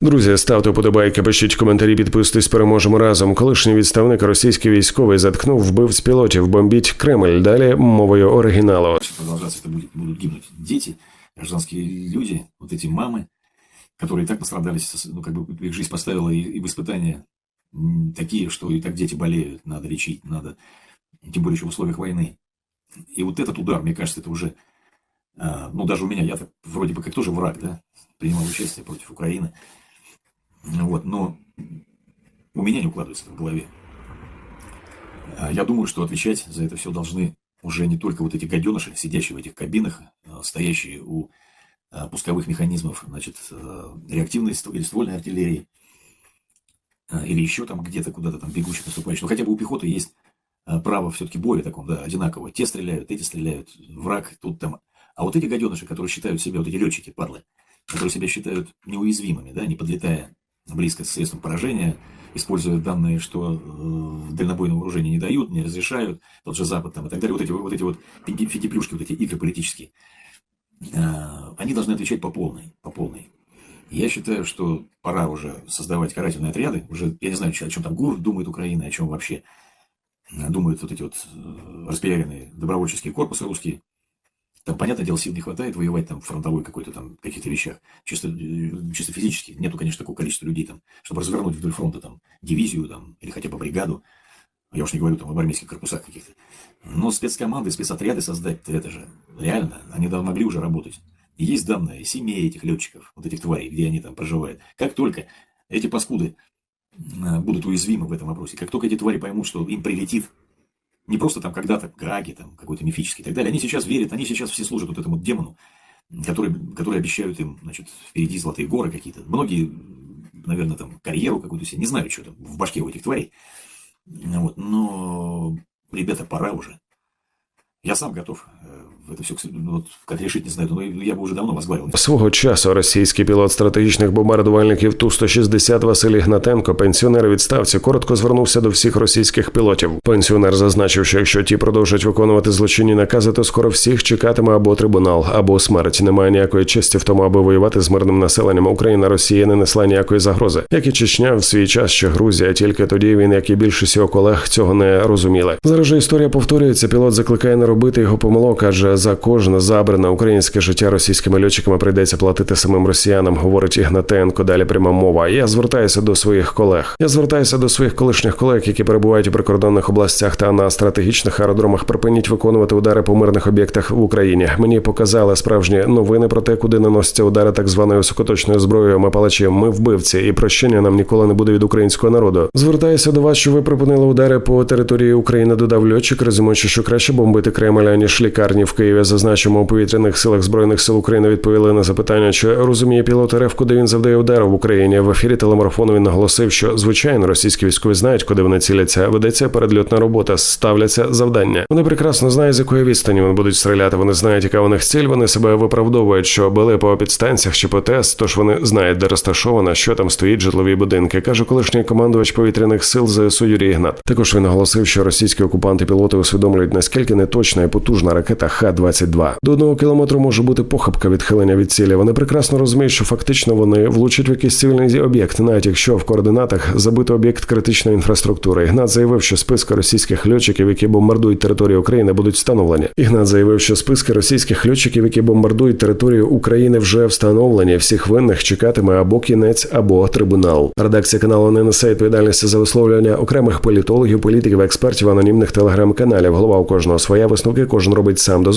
Друзі, ставте вподобайки, пишіть коментарі, підписуйтесь, переможемо разом. Колишній відставник російський військовий заткнув вбивць пілотів, бомбіть Кремль. Далі мовою оригіналу. дальше продолжаться, это будет, будут гибнуть дети, гражданские люди, вот эти мамы, которые и так настрадались, ну, как бы их жизнь поставила и, и в испытания м, такие, что и так дети болеют, надо лечить, надо, тем более еще в условиях войны. И вот этот удар, мне кажется, это уже, а, ну, даже у меня, я так вроде бы как тоже враг, да, принимал участие против Украины, вот, но у меня не укладывается это в голове. А Я думаю, что отвечать за это все должны уже не только вот эти гаденыши, сидящие в этих кабинах, а, стоящие у а, пусковых механизмов, значит, реактивной или ствольной артиллерии, или еще там где-то куда-то там бегущих наступающих. Но хотя бы у пехоты есть право все-таки боя таком, да, одинаково. Те стреляют, эти стреляют, враг тут там. А вот эти гаденыши, которые считают себя, вот эти летчики, падлы, которые себя считают неуязвимыми, да, не подлетая близко с средством поражения, используя данные, что э, дальнобойное вооружение не дают, не разрешают, тот же Запад там и так далее, вот эти вот, эти вот фигиплюшки, вот эти игры политические, а, они должны отвечать по полной, по полной. Я считаю, что пора уже создавать карательные отряды. Уже я не знаю, о чем там ГУР думает Украина, о чем вообще э, думают вот эти вот э, распиаренные добровольческие корпусы русские. Там, понятное дело, сил не хватает воевать там фронтовой какой-то там каких-то вещах. Чисто, э, чисто физически. Нету, конечно, такого количества людей там, чтобы развернуть вдоль фронта там дивизию там или хотя бы бригаду. Я уж не говорю там об армейских корпусах каких-то. Но спецкоманды, спецотряды создать это же реально. Они да, могли уже работать. И есть данные семей этих летчиков, вот этих тварей, где они там проживают. Как только эти паскуды э, будут уязвимы в этом вопросе, как только эти твари поймут, что им прилетит не просто там когда-то Гаги, там какой-то мифический и так далее. Они сейчас верят, они сейчас все служат вот этому демону, который, который обещают им, значит, впереди золотые горы какие-то. Многие, наверное, там карьеру какую-то себе, не знаю, что там в башке у этих тварей. Вот, но, ребята, пора уже. Я сам готов э, это все, вот, как решить, не знаю, но я бы уже давно возглавил. Свого часу російський пілот стратегічних бомбардувальників Ту-160 Василь Ігнатенко, пенсіонер відставці, коротко звернувся до всіх російських пілотів. Пенсіонер зазначив, що якщо ті продовжать виконувати злочинні накази, то скоро всіх чекатиме або трибунал, або смерть. Немає ніякої честі в тому, аби воювати з мирним населенням. Україна Росія не несла ніякої загрози, як і Чечня в свій час чи Грузія. Тільки тоді він, як і більшість його колег, цього не розуміли. Зараз же історія повторюється. Пілот закликає не робити його помилок, адже за кожне забране українське життя російськими льотчиками прийдеться платити самим росіянам, говорить Ігнатенко. Далі пряма мова. Я звертаюся до своїх колег. Я звертаюся до своїх колишніх колег, які перебувають у прикордонних областях та на стратегічних аеродромах. Припиніть виконувати удари по мирних об'єктах в Україні. Мені показали справжні новини про те, куди наносяться удари так званою високоточною зброєю. Ми палачі, ми вбивці, і прощення нам ніколи не буде від українського народу. Звертаюся до вас, що ви припинили удари по території України. Додав льотчик, резюмуючи, що краще бомбити Кремль, аніж лікарні в Києві. Зазначимо у повітряних силах збройних сил України відповіли на запитання, чи розуміє пілот РФ, куди він завдає удару в Україні. В ефірі телемарафону він наголосив, що звичайно російські військові знають, куди вони ціляться. Ведеться передльотна робота, ставляться завдання. Вони прекрасно знають, з якої відстані вони будуть стріляти. Вони знають, яка у них ціль. Вони себе виправдовують, що були по підстанціях чи по ТЕС, тож вони знають, де розташована, що там стоїть житлові будинки. каже колишній командувач повітряних сил ЗСУ Юрій Ігнат. Також він наголосив, що російські окупанти пілоти усвідомлюють наскільки неточна і потужна ракета Х-22. До одного кілометру може бути похибка відхилення від цілі. Вони прекрасно розуміють, що фактично вони влучать в якийсь цивільний об'єкт, навіть якщо в координатах забито об'єкт критичної інфраструктури. Ігнат заявив, що списки російських льотчиків, які бомбардують територію України, будуть встановлені. Ігнат заявив, що списки російських льотчиків, які бомбардують територію України, вже встановлені. Всіх винних чекатиме або кінець, або трибунал. Редакція каналу не несе відповідальності за висловлювання окремих політологів, політиків, експертів, анонімних телеграм-каналів. Голова у кожного своя висновки, кожен робить сам. До